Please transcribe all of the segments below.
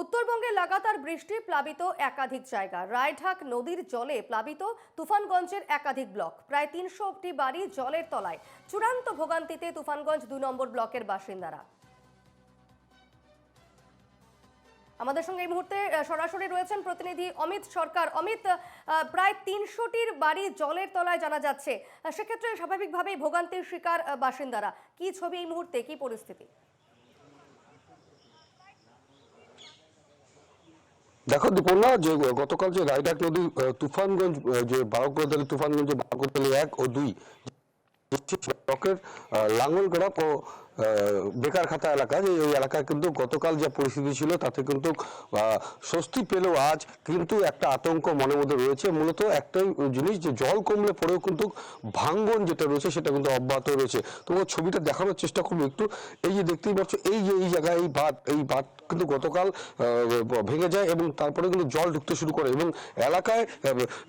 উত্তরবঙ্গে লাগাতার বৃষ্টি প্লাবিত একাধিক জায়গা। রায়ঢাক নদীর জলে প্লাবিত তুফানগঞ্জের একাধিক ব্লক। প্রায় তিনশোটি বাড়ি জলের তলায়। চূড়ান্ত ভোগান্তিতে তুফানগঞ্জ দুই নম্বর ব্লকের বাসিন্দারা। আমাদের সঙ্গে এই মুহূর্তে সরাসরি রয়েছেন প্রতিনিধি অমিত সরকার। অমিত প্রায় তিনশোটির বাড়ি জলের তলায় জানা যাচ্ছে। সেক্ষেত্রে স্বাভাবিকভাবেই ভোগান্তির শিকার বাসিন্দারা। কি ছবি এই মুহূর্তে? কি পরিস্থিতি? দেখো দীপন্না যে গতকাল যে রায়ডাক নদী তুফানগঞ্জ যে বারকদালি তুফানগঞ্জ বারকদালি এক ও দুই আহ, লাঙ্গলগড়া ও বেকার খাতা এলাকা, যে এই এলাকায় কিন্তু গতকাল যে পরিস্থিতি ছিল, তাতে কিন্তু স্বস্তি পেলেও আজ কিন্তু একটা আতঙ্ক মনের মধ্যে রয়েছে। মূলত একটাই জিনিস যে জল কমলে পরেও কিন্তু ভাঙ্গন যেটা রয়েছে, সেটা কিন্তু অব্যাহত রয়েছে। তোমার ছবিটা দেখানোর চেষ্টা করব একটু। এই যে দেখতেই পাচ্ছ, এই যে, এই জায়গায় এই বাঁধ এই বাঁধ কিন্তু গতকাল ভেঙে যায় এবং তারপরে কিন্তু জল ঢুকতে শুরু করে এবং এলাকায়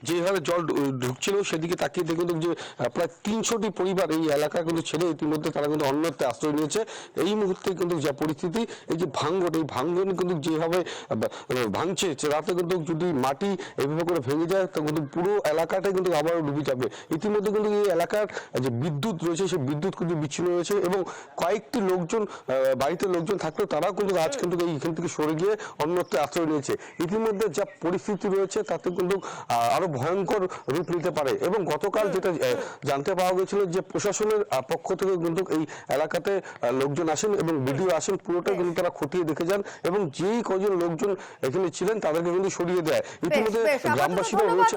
যেভাবে জল ঢুকছিল, সেদিকে তাকিয়ে দেখে কিন্তু যে প্রায় তিনশোটি পরিবার এই এলাকা কিন্তু ছেড়ে ইতিমধ্যে তারা কিন্তু অন্যত্রে আশ্রয় নিয়েছে এই মুহূর্তে কিন্তু যা পরিস্থিতি, এই যে ভাঙ্গন, এই ভাঙ্গন কিন্তু যেভাবে ভাঙছে রাতে কিন্তু যদি মাটি এইভাবে করে ভেঙে যায়, তো কিন্তু পুরো এলাকাটাই কিন্তু আবারও ডুবে যাবে। ইতিমধ্যে কিন্তু এই এলাকার যে বিদ্যুৎ রয়েছে, সেই বিদ্যুৎ কিন্তু বিচ্ছিন্ন রয়েছে এবং কয়েকটি লোকজন বাড়িতে লোকজন থাকলেও তারাও কিন্তু আজ কিন্তু এই এখান থেকে সরে গিয়ে অন্যত্রে আশ্রয় নিয়েছে। ইতিমধ্যে যা পরিস্থিতি রয়েছে, তাতে কিন্তু আরও ভয়ঙ্কর রূপ নিতে পারে এবং গতকাল যেটা জানতে পাওয়া গেছিল যে প্রশাসনের পক্ষ থেকে কিন্তু এই এলাকাতে লোকজন আসেন এবং ভিডিও আসেন পুরোটা কিন্তু তারা খতিয়ে দেখে যান এবং যেই কজন লোকজন এখানে ছিলেন তাদেরকে কিন্তু সরিয়ে দেয়। ইতিমধ্যে গ্রামবাসীরা রয়েছে।